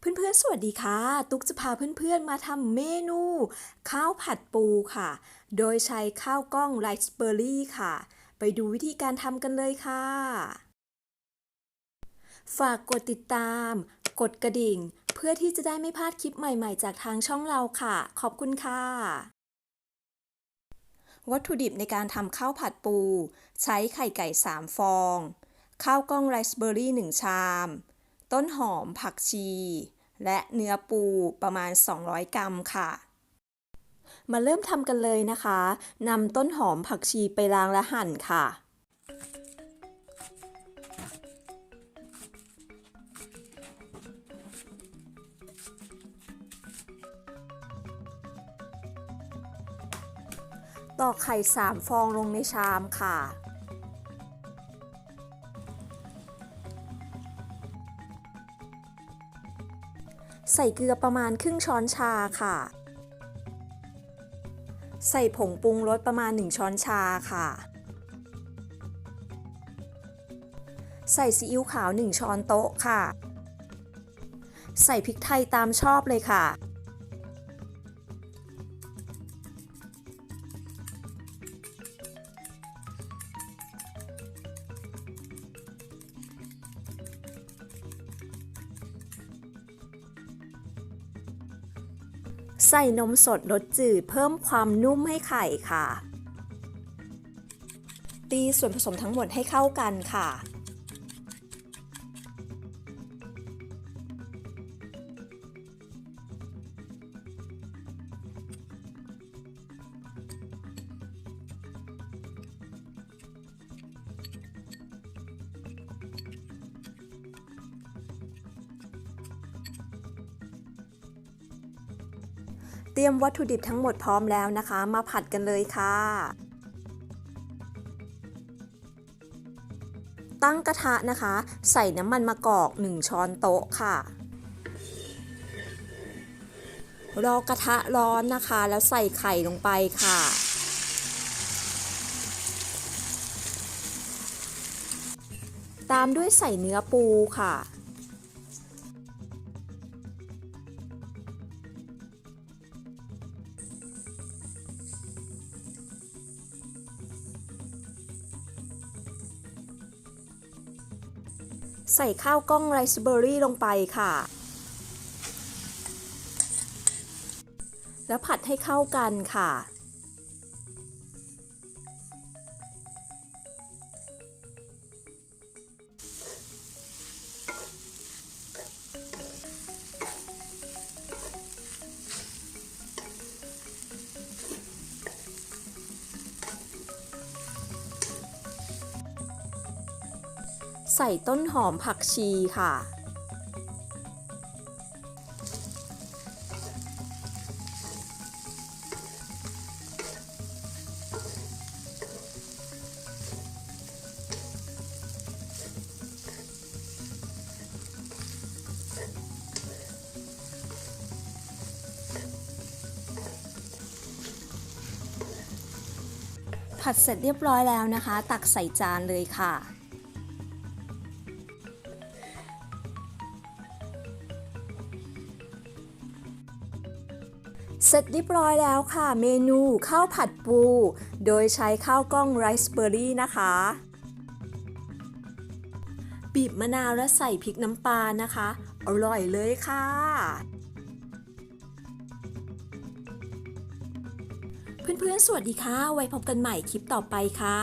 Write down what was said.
เพื่อนๆ สวัสดีค่ะ ตุ๊กจะพาเพื่อนๆ มาทำเมนู ข้าวผัดปูค่ะ โดยใช้ข้าวกล้องไรซ์เบอร์รี่ค่ะ ไปดูวิธีการทำกันเลยค่ะ ฝากกดติดตาม กดกระดิ่ง เพื่อที่จะได้ไม่พลาดคลิปใหม่ๆ จากทางช่องเราค่ะ ขอบคุณค่ะ วัตถุดิบในการทำข้าวผัดปู ใช้ไข่ไก่ 3 ฟอง ข้าวกล้องไรซ์เบอร์รี่ 1 ชาม ต้นหอมผักชี และเนื้อปูประมาณ 200 กรัมค่ะ มาเริ่มทำกันเลยนะคะนำต้นหอมผักชีไปล้างและหั่นค่ะตอกไข่ 3 ฟองลงในชามค่ะ ใส่เกลือประมาณครึ่งช้อนชาค่ะ ใส่ผงปรุงรสประมาณ 1 ช้อนชาค่ะ ใส่ซีอิ๊วขาว 1 ช้อนโต๊ะค่ะ ใส่พริกไทยตามชอบเลยค่ะ ใส่นมสดรสจืดเพิ่มความนุ่มให้ไข่ค่ะ ตีส่วนผสมทั้งหมดให้เข้ากันค่ะ ตรียมวัตถุดิบทั้งหมดพร้อมแล้วนะคะ มาผัดกันเลยค่ะ ตั้งกระทะนะคะ ใส่น้ำมันมะกอก 1 ช้อนโต๊ะค่ะ รอกระทะร้อนนะคะ แล้วใส่ไข่ลงไปค่ะ ตามด้วยใส่เนื้อปูค่ะ ใส่ข้าวกล้องไรซ์เบอร์รี่ลงไปค่ะ แล้วผัดให้เข้ากันค่ะ ใส่ต้นหอมผักชีค่ะ ผัดเสร็จเรียบร้อยแล้วนะคะ ตักใส่จานเลยค่ะ เสร็จเรียบร้อยแล้วค่ะ เมนูข้าวผัดปู โดยใช้ข้าวกล้องไรซ์เบอร์รี่นะคะบีบมะนาวและใส่พริกน้ำปลานะคะ อร่อยเลยค่ะ เพื่อนๆ สวัสดีค่ะ ไว้พบกันใหม่คลิปต่อไปค่ะ